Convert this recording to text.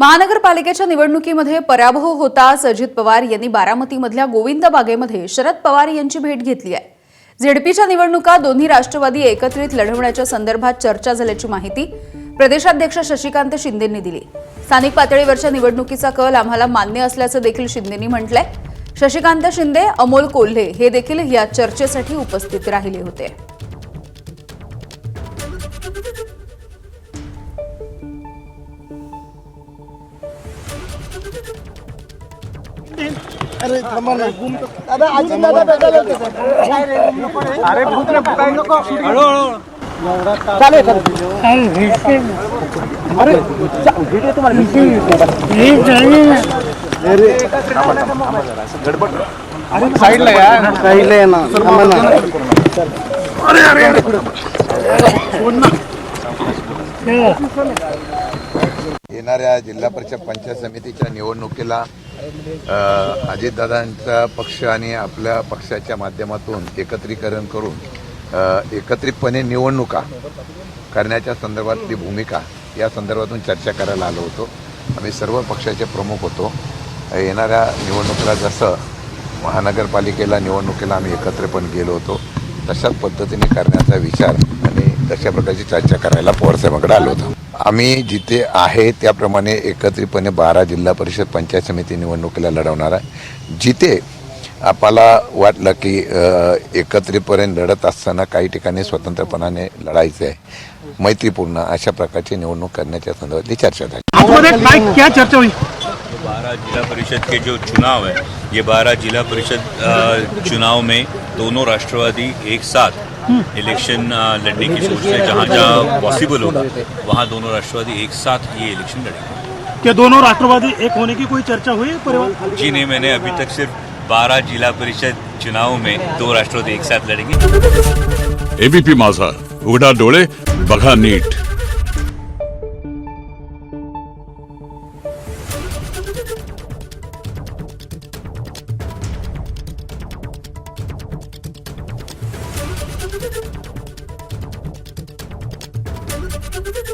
महानगरपालिकेच्या निवडणुकीमध्ये पराभव होताच अजित पवार यांनी बारामतीमधल्या गोविंद बागेमध्ये शरद पवार यांची भेट घेतली आहे. झेडपीच्या निवडणुका दोन्ही राष्ट्रवादी एकत्रित लढवण्याच्या संदर्भात चर्चा झाल्याची माहिती प्रदेशाध्यक्ष शशिकांत शिंदेंनी दिली. स्थानिक पातळीवरच्या निवडणुकीचा कल आम्हाला मान्य असल्याचं देखील शिंदेंनी म्हटलंय. शशिकांत शिंदे अमोल कोल्हे हे देखील या चर्चेसाठी उपस्थित राहिले होते. अरे थांबा ना. दादा आजी दादा भेटायला होते सर. अरे भूत रे काय नको चालेल चालेल. अरे चा- व्हिडिओ तुम्हाला अरे. अरे साईडला या. साईडला या ना. थांबा ना. येणाऱ्या जिल्हा परिषद पंचायत समितीच्या निवडणुकीला अजितदादांचा पक्ष आणि आपल्या पक्षाच्या माध्यमातून एकत्रीकरण करून एकत्रितपणे निवडणुका करण्याच्या संदर्भातली भूमिका या संदर्भातून चर्चा करायला आलो होतो. आम्ही सर्व पक्षाचे प्रमुख होतो. येणाऱ्या निवडणुकीला जसं महानगरपालिकेला निवडणुकीला आम्ही एकत्रपण गेलो होतो तशाच पद्धतीने करण्याचा विचार आणि तशा प्रकारची चर्चा करायला पवारसाहेबांकडे आलो होतो. आम्ही जिथे आहे त्याप्रमाणे एकत्रितपणे बारा जिल्हा परिषद पंचायत समिती निवडणुकीला लढवणार आहे. जिथे आपल्याला वाटलं की एकत्रितपणे लढत असताना काही ठिकाणी स्वतंत्रपणाने लढायचं आहे मैत्रीपूर्ण अशा प्रकारची निवडणूक करण्याच्या संदर्भातली चर्चा झाली. आजमध्ये काय क्या चर्चा हुई? बारह जिला परिषद के जो चुनाव है ये बारह जिला परिषद चुनाव में दोनों राष्ट्रवादी एक साथ इलेक्शन लड़ने की सोच रहे जहाँ जहाँ पॉसिबल होगा वहाँ दोनों राष्ट्रवादी एक साथ ये इलेक्शन लड़ेंगे। क्या दोनों राष्ट्रवादी एक होने की कोई चर्चा हुई परिवार? जी नहीं मैंने अभी तक सिर्फ़ बारह जिला परिषद चुनाव में दो राष्ट्रवादी एक साथ लड़ेंगे। एबीपी माझा उघडा डोळे बघा नीट। Thank you.